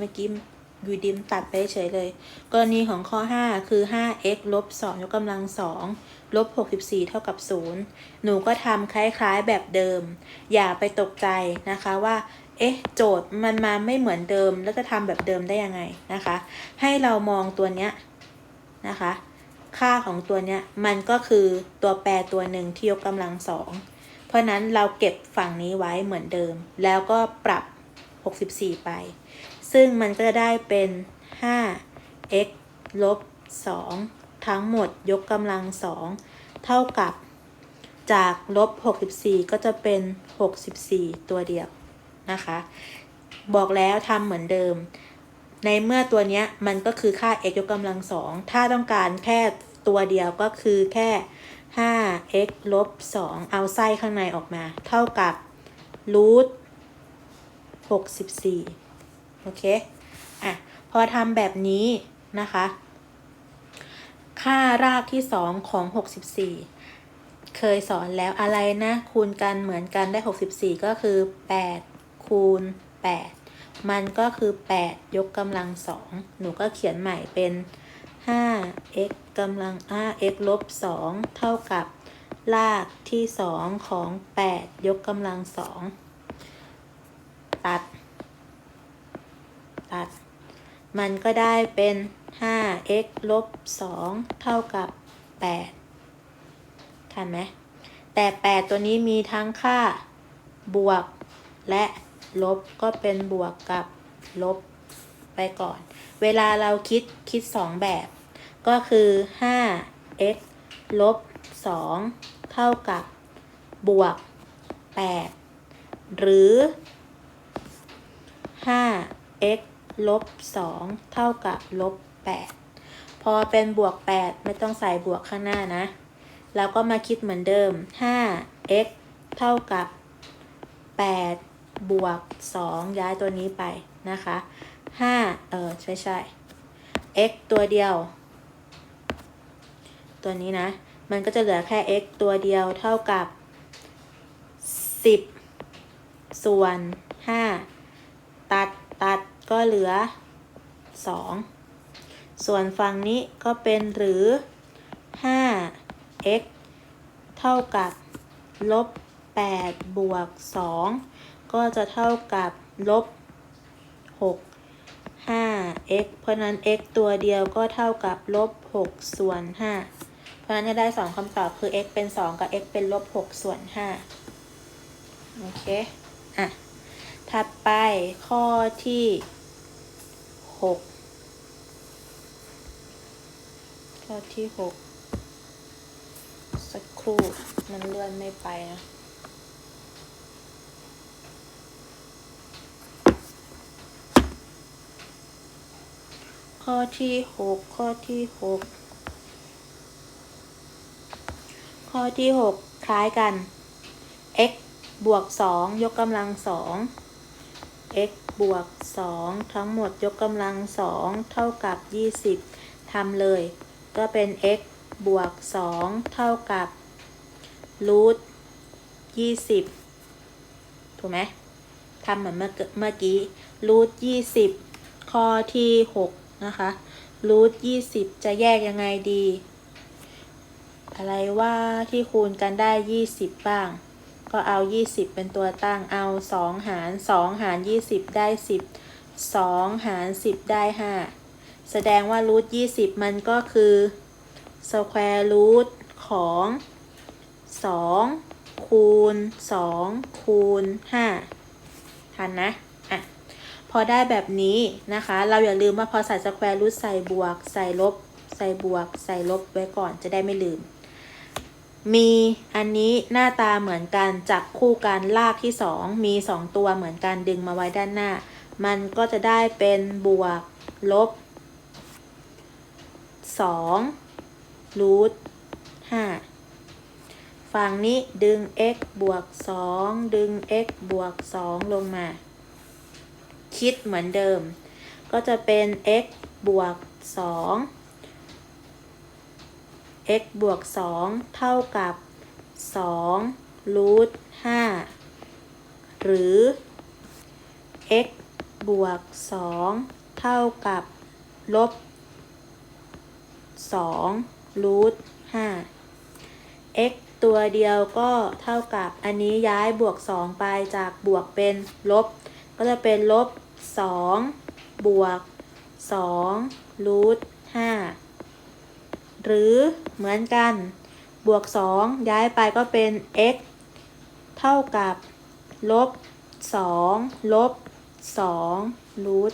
เมื่อกี้อยู่ดิมตัดไปเฉยเลย กรณีของข้อ 5 คือ 5x ลบ2ยกกำลัง2ลบ64 เท่ากับ 0 หนูก็ทำคล้ายๆแบบเดิม อย่าไปตกใจนะคะว่า เอ๊ะ โจทย์มันมาไม่เหมือนเดิม แล้วจะทำแบบเดิมได้ยังไงนะคะ ให้เรามองตัวเนี้ยนะคะ ค่าของตัวเนี้ยมันก็คือตัวแปรตัวหนึ่งที่ยกกำลังสอง เพราะนั้นเราเก็บฝั่งนี้ไว้เหมือนเดิม แล้วก็ปรับ 64 ไป ซึ่งมันก็จะได้เป็น 5x ลบ 2 ทั้งหมดยกกำลัง 2 เท่ากับ จากลบ 64 ก็จะเป็น 64 ตัวเดียวนะคะ บอกแล้วทำเหมือนเดิม ในเมื่อตัวนี้มันก็คือค่า x ยกกำลัง 2 ถ้าต้องการแค่ตัวเดียวก็คือแค่ 5x ลบ 2 เอาไส้ข้างในออกมา เท่ากับรูท64 โอเค อะ พอทำแบบนี้นะคะ ค่ารากที่2ของ 64 เคยสอนแล้วอะไรนะ คูณกันเหมือนกันได้ 64 ก็คือ 8 คูณ 8 มันก็คือ 8 ยกกำลัง2หนูก็เขียนใหม่เป็น 5x กำลัง 5x ลบ 2 เท่ากับรากที่ 2 ของ 8 ยกกำลัง2ตัดัด มันก็ได้เป็น 5x ลบ 2 เท่ากับ 8 ทันไหม แต่ 8 ตัวนี้มีทั้งค่าบวกและลบก็เป็นบวกกับลบไปก่อน เวลาเราคิดคิด 2 แบบ ก็คือ 5x ลบ 2 เท่ากับบวก 8 หรือ 5x ลบ2เท่ากับลบ8พอเป็นบวก8ไม่ต้องใส่บวกข้างหน้านะแล้วก็มาคิดเหมือนเดิม 5x เท่ากับ 8 บวก 2 ย้ายตัวนี้ไปนะคะ 5 เออใช่ใช่ x ตัวเดียว ตัวนี้นะ มันก็จะเหลือแค่ x ตัวเดียวเท่ากับ 10 ส่วน 5 ตัด ก็เหลือ 2 ส่วนฝั่งนี้ก็เป็นหรือ 5x เท่ากับลบ8บวก 2 ก็จะเท่ากับลบ6 5x เพราะนั้น x ตัวเดียวก็เท่ากับลบ6ส่วน 5 เพราะนั้นจะได้ 2คำตอบคือ x เป็น 2 กับ x เป็นลบ6ส่วน 5 โอเค อะ ถัดไปข้อที่ 6 ข้อที่ 6 สักครู่มันเลื่อนไม่ไปนะข้อที่หกข้อที่หกข้อที่หกคล้ายกัน x บวกสองยกกำลังสอง x บวกสองทั้งหมดยกกำลังสองเท่ากับยี่สิบทำเลย ก็เป็น x บวกสองเท่ากับรูทยี่สิบถูกไหมทำเหมือนเมื่อกี้รูทยี่สิบข้อที่หกนะคะรูทยี่สิบจะแยกยังไงดี อะไรว่าที่คูณกันได้ยี่สิบบ้าง ก็เอายี่สิบเป็นตัวตั้งเอาสองหารสองหารยี่สิบได้สิบสองหารสิบได้ห้าแสดงว่ารูทยี่สิบมันก็คือสแควร์รูทของสองคูณสองคูณห้าทันนะอะพอได้แบบนี้นะคะ เราอย่าลืมว่าพอใส่สแควร์รูทใส่บวก ใส่ลบ ใส่บวก ใส่ลบไว้ก่อนจะได้ไม่ลืม มีอันนี้หน้าตาเหมือนกันจับคู่กันลากที่สองมีสองตัวเหมือนกันดึงมาไว้ด้านหน้า มันก็จะได้เป็นบวกลบสองรูทห้าฝั่งนี้ดึง x บวกสองดึง x บวกสองลงมา คิดเหมือนเดิม ก็จะเป็น x บวก2 x บวก 2 เท่ากับ2รูท5หรือ x บวกสองเท่ากับ ลบสองรูทห้า x ตัวเดียวก็เท่ากับอันนี้ย้ายบวก 2 ไปจากบวกเป็นลบ ก็จะเป็นลบ 2 บวก2รูท5 หรือเหมือนกัน บวก 2 ย้ายไปก็เป็น x เท่ากับลบ 2 ลบ 2 รูท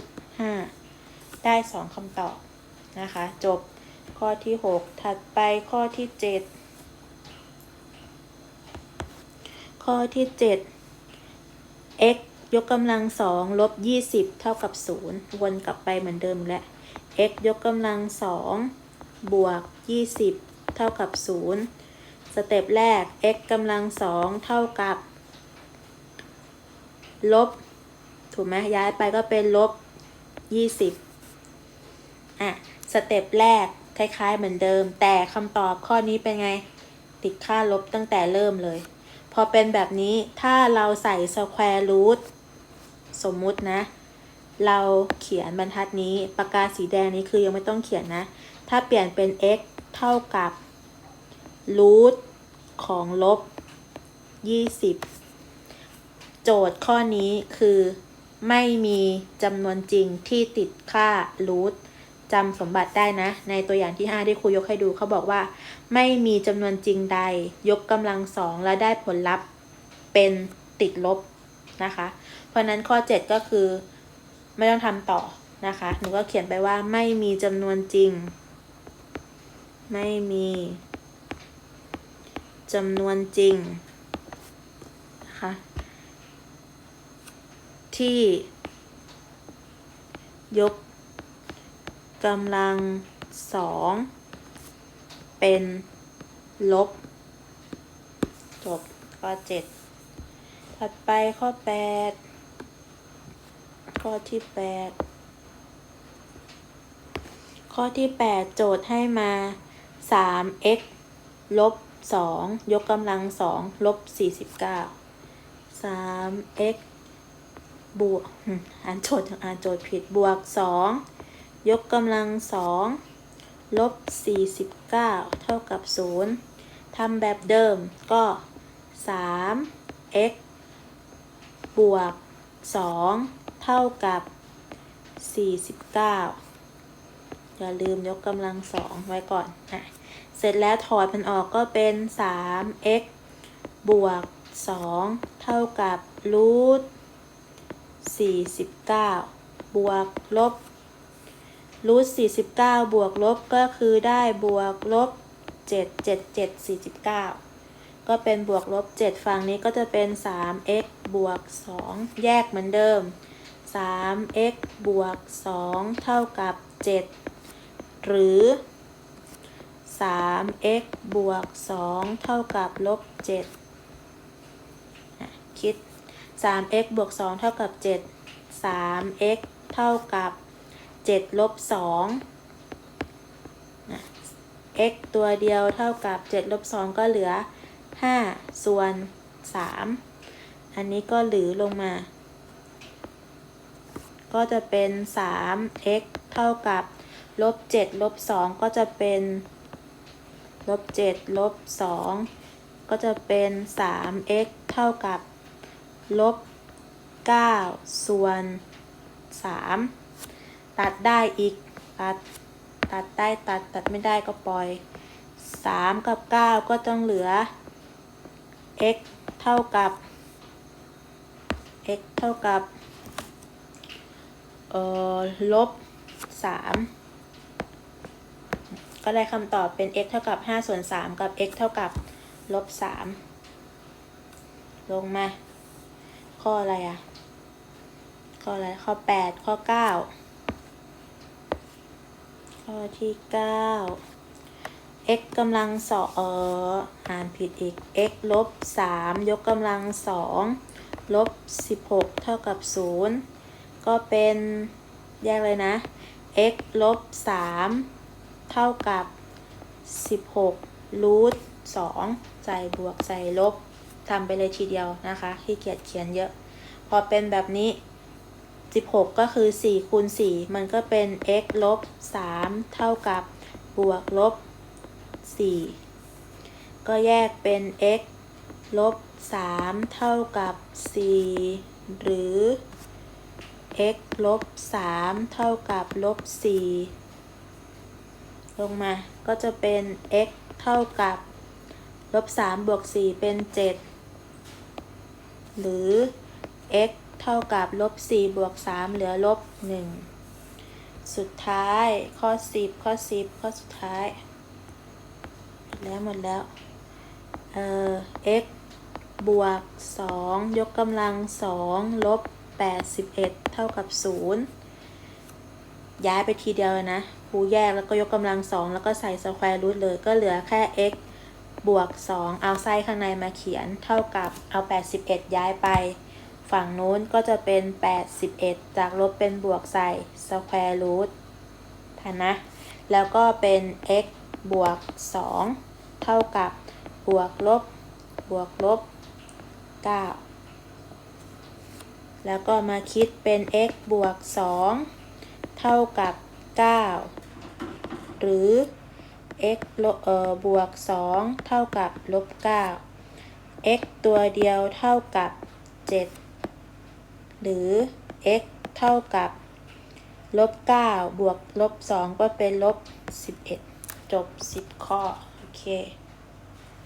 5 ได้ 2คำตอบ นะคะ จบข้อที่ 6 ถัดไปข้อที่ 7 ข้อที่ 7 x ยกกำลังสองลบยี่สิบเท่ากับศูนย์วนกลับไปเหมือนเดิมแหละ x ยกกำลังสอง บวกยี่สิบเท่ากับศูนย์สเต็ปแรก x กำลังสองเท่ากับ ลบ ถูกไหมย้ายไปก็เป็นลบยี่สิบอะ สเต็ปแรก คล้ายๆเหมือนเดิม แต่คำตอบข้อนี้เป็นไง ติดค่าลบตั้งแต่เริ่มเลย พอเป็นแบบนี้ถ้าเราใส่สแควร์รูทสมมุตินะเราเขียนบรรทัดนี้ปากกาสีแดงนี้คือยังไม่ต้องเขียนนะ ถ้าเปลี่ยนเป็น x เท่ากับรูทของลบ 20 โจทย์ข้อนี้คือ ไม่มีจำนวนจริงที่ติดค่ารูทจำสมบัติได้นะ ในตัวอย่างที่ 5 ที่ครูยกให้ดูเขาบอกว่า ไม่มีจำนวนจริงใด ยกกำลังสองแล้วได้ผลลัพธ์เป็นติดลบนะคะ เพราะนั้นข้อ 7 ก็คือ ไม่ต้องทำต่อนะคะ หนูก็เขียนไปว่าไม่มีจำนวนจริง ไม่มีจำนวนจริงนะคะที่ยกกำลังสองเป็นลบ จบข้อเจ็ดถัดไปข้อแปดข้อที่แปดข้อที่แปดโจทย์ให้มา สาม x ลบสองยกกำลังสองลบสี่สิบเก้าสาม x บวกอ่านโจทย์อ่านโจทย์ผิดบวกสองยกกำลังสองลบสี่สิบเก้าเท่ากับศูนย์ทำแบบเดิมก็สาม x บวกสองเท่ากับสี่สิบเก้าอย่าลืมยกกำลังสองไว้ก่อนอะ เสร็จแล้วถอดมันออกก็เป็นสาม x บวกสองเท่ากับรูทสี่สิบวกลบรูทสี่สิบวกลบก็คือได้บวกลบเจ็ดเจ็ดเจ็ดสี่สิบเก้าก็เป็นบวกลบเจ็ดฝั่งนี้ก็จะเป็นสาม x บวกสองแยกเหมือนเดิมสาม x บวกสองเท่ากับเจ็ดหรือ สาม x บวกสองเท่ากับลบเจ็ดคิดสาม x บวกสองเท่ากับเจ็ดสาม x เท่ากับเจ็ดลบสอง x ตัวเดียวเท่ากับเจ็ดลบสองก็เหลือห้าส่วนสามอันนี้ก็หรือลงมา ก็จะเป็นสาม x เท่ากับลบเจ็ดลบสองก็จะเป็น ลบเจ็ดลบสองก็จะเป็นสาม x เท่ากับลบเก้าส่วนสามตัดได้อีก ตัด ตัดได้ตัด ตัดไม่ได้ก็ปล่อยสามกับเก้าก็ต้องเหลือ x เท่ากับ x เท่ากับเอ่อลบสาม ก็ได้คำตอบเป็น x เท่ากับ 5 ส่วน 3 กับ x เท่ากับลบ 3 ลงมา ข้ออะไรอะ ข้ออะไร ข้อ 8 ข้อ 9 ข้อที่ 9 x กำลังสองเอออ่านผิดอีก x ลบ 3 ยกกำลัง2ลบ 16 เท่ากับ 0 ก็เป็นแยกเลยนะ x ลบ 3 เท่ากับ 16รูท2ใส่บวกใส่ลบทำไปเลยทีเดียวนะคะขี้เกียจเขียนเยอะ พอเป็นแบบนี้ 16 ก็คือ 4 คูณ 4 มันก็เป็น x ลบ 3 เท่ากับบวกลบ 4 ก็แยกเป็น x ลบ 3 เท่ากับ 4 หรือ x ลบ 3 เท่ากับลบ 4 ลงมาก็จะเป็น x เท่ากับลบ3บวก4เป็น 7 หรือ x เท่ากับลบ4บวก3เหลือลบ 1 สุดท้ายข้อ 10 ข้อ 10 ข้อสุดท้าย แล้วหมดแล้วเอ่อ x บวก 2 ยกกำลัง 2 ลบ 81 เท่ากับ 0 ย้ายไปทีเดียวเลยนะ คูแยกแล้วก็ยกกำลัง2แล้วก็ใส่สแควร์รูทเลยก็เหลือแค่ x บวก 2 เอาไส้ข้างในมาเขียนเท่ากับเอา 81 ย้ายไป ฝั่งนู้นก็จะเป็น 81 จากลบเป็นบวกใส่สแควร์รูททันนะ แล้วก็เป็น x บวก 2 เท่ากับบวกลบบวกลบ 9 แล้วก็มาคิดเป็น x บวก 2 เท่ากับ 9 หรือ x บเอ่อบวก 2 เท่ากับลบ 9 x ตัวเดียวเท่ากับ 7 หรือ x เท่ากับลบ 9 บวกลบ 2 ก็เป็นลบ 11 จบ 10 ข้อ โอเค